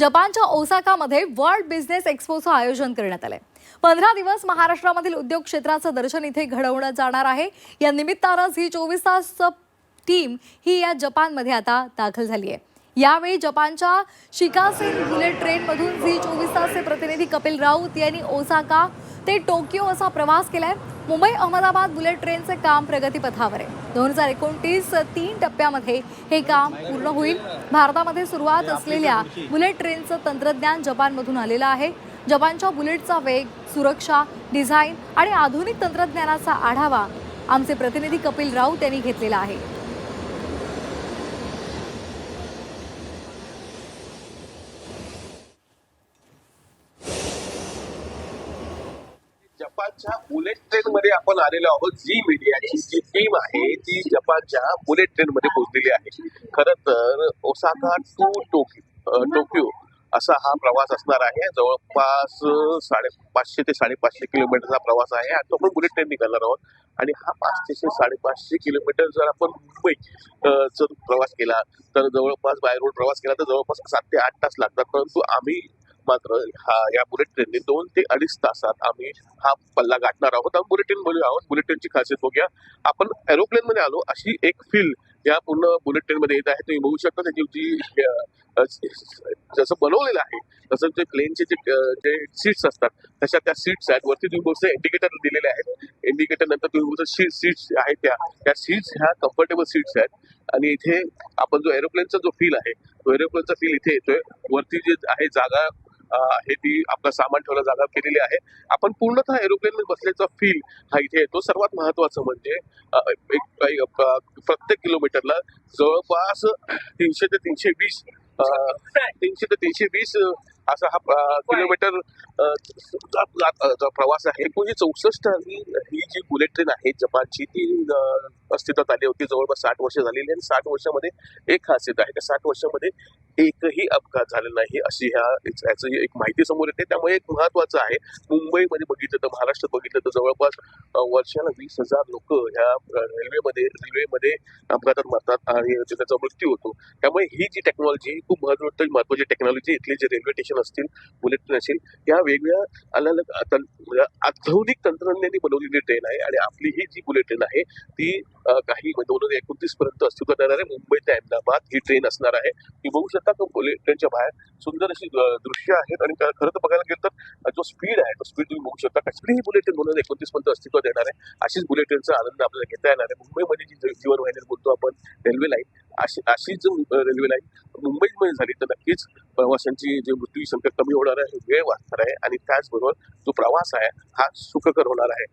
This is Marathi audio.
जपानच्या ओसाकामध्ये वर्ल्ड बिझनेस एक्स्पोचं आयोजन करण्यात आलंय. पंधरा दिवस महाराष्ट्रामधील उद्योग क्षेत्राचं दर्शन इथे घडवणं जाणार आहे. या निमित्तानं झी चोवीस तास टीम ही या जपानमध्ये आता दाखल झाली आहे. यावेळी जपानच्या शिकासेन बुलेट ट्रेनमधून झी चोवीस तासचे प्रतिनिधी कपिल राऊत यांनी ओसाका ते टोकियो असा प्रवास केलाय. मुंबई अहमदाबाद बुलेट ट्रेनचे काम प्रगतीपथावर आहे. दोन हजार एकोणतीस तीन टप्प्यामध्ये हे काम पूर्ण होईल. भारतामध्ये सुरुवात असलेल्या बुलेट ट्रेनचं तंत्रज्ञान जपानमधून आलेलं आहे. जपानच्या बुलेटचा वेग सुरक्षा डिझाईन आणि आधुनिक तंत्रज्ञानाचा आढावा आमचे प्रतिनिधी कपिल राऊत यांनी घेतलेला आहे. जपानच्या बुलेट ट्रेन मध्ये आपण आलेलो आहोत. जी मीडियाची जी टीम आहे ती जपानच्या बुलेट ट्रेन मध्ये पोहोचलेली आहे. खर तर ओसाका टू टोकियो टोकियो असा हा प्रवास असणार आहे. जवळपास साडे पाचशे ते साडेपाचशे किलोमीटरचा प्रवास आहे आणि तो आपण बुलेट ट्रेन निघाणार आहोत. आणि हा पाचशे ते साडेपाचशे किलोमीटर जर आपण मुंबई जर प्रवास केला तर जवळपास बाय रोड प्रवास केला तर जवळपास सात ते आठ तास लागतात. परंतु आम्ही मात्र हा या बुलेट ट्रेनने दोन ते अडीच तासात आम्ही हा पल्ला गाठणार आहोत. आपण बुलेट ट्रेन बोलूया आहोत. बुलेट ट्रेनची खासियत बघूया. आपण एरोप्लेन मध्ये आलो अशी एक फील या पूर्ण बुलेट ट्रेन मध्ये येत आहे. तुम्ही बघू शकता त्याची जी जसं बनवलेलं आहे तसं ते प्लेनचे जे जे सीट्स असतात तशा त्या सीट्स आहेत. वरती तुम्ही बघू इंडिकेटर दिलेले आहेत. इंडिकेटर नंतर तुम्ही बघू सीट सीट्स आहेत त्या. त्या सीट्स ह्या कम्फर्टेबल सीट्स आहेत. आणि इथे आपण जो एरोप्लेनचा जो फील आहे तो एरोप्लेनचा फील इथे येतोय. वरती जे आहे जागा आहे ती आपलं सामान ठेवलं जागा केलेली आहे. आपण पूर्णतः एरोप्लेन मध्ये बसल्याचा फील हा इथे येतो. सर्वात महत्वाचं म्हणजे प्रत्येक किलोमीटरला जवळपास तीनशे ते तीनशे वीस तीनशे ते तीनशे वीस असा हा किलोमीटर प्रवास आहे. एकोणीशे चौसष्ट ही ही जी बुलेट ट्रेन आहे जपानची ती अस्तित्वात आली होती जवळपास साठ वर्ष झालेली आणि साठ वर्षामध्ये एक खासियत आहे. त्या साठ वर्षामध्ये एकही अपघात झालेला नाही अशी ह्या याचं एक माहिती समोर येते. त्यामुळे एक महत्वाचं आहे. मुंबईमध्ये बघितलं तर महाराष्ट्रात बघितलं तर जवळपास वर्षाला वीस हजार लोक ह्या रेल्वेमध्ये रेल्वेमध्ये अपघातात मरतात आणि त्याचा मृत्यू होतो. त्यामुळे ही जी टेक्नॉलॉजी खूप महत्वाची महत्वाची टेक्नॉलॉजी इथले जे रेल्वे स्टेशन असतील बुलेट ट्रेन असेल या वेगळ्या अलग अलग आधुनिक तंत्रज्ञानी बनवलेली ट्रेन आहे आणि आपली ही जी बुलेट ट्रेन आहे ती काही म्हणजे दोन हजार एकोणतीस पर्यंत अस्तित्वात येणार आहे. मुंबई ते अहमदाबाद ही ट्रेन असणार आहे. ती बघू शकता का बुलेट ट्रेनच्या बाहेर सुंदर अशी दृश्य आहेत आणि खरं तर बघायला गेलं तर जो स्पीड आहे तो स्पीड तुम्ही बघू शकता. कशी ही बुलेट ट्रेन दोन हजार एकोणतीस पर्यंत अस्तित्वात येणार आहे. अशीच बुलेट ट्रेनचा आनंद आपल्याला घेता येणार आहे. मुंबईमध्ये जी जीवनवाहिनी बोलतो आपण रेल्वे लाईन अशी अशीच रेल्वे लाईन मुंबईमध्ये झाली तर नक्कीच प्रवाशांची जी मृत्यू संख्या कमी होणार आहे वेळ वाचणार आहे आणि त्याचबरोबर जो प्रवास आहे हा सुखकर होणार आहे.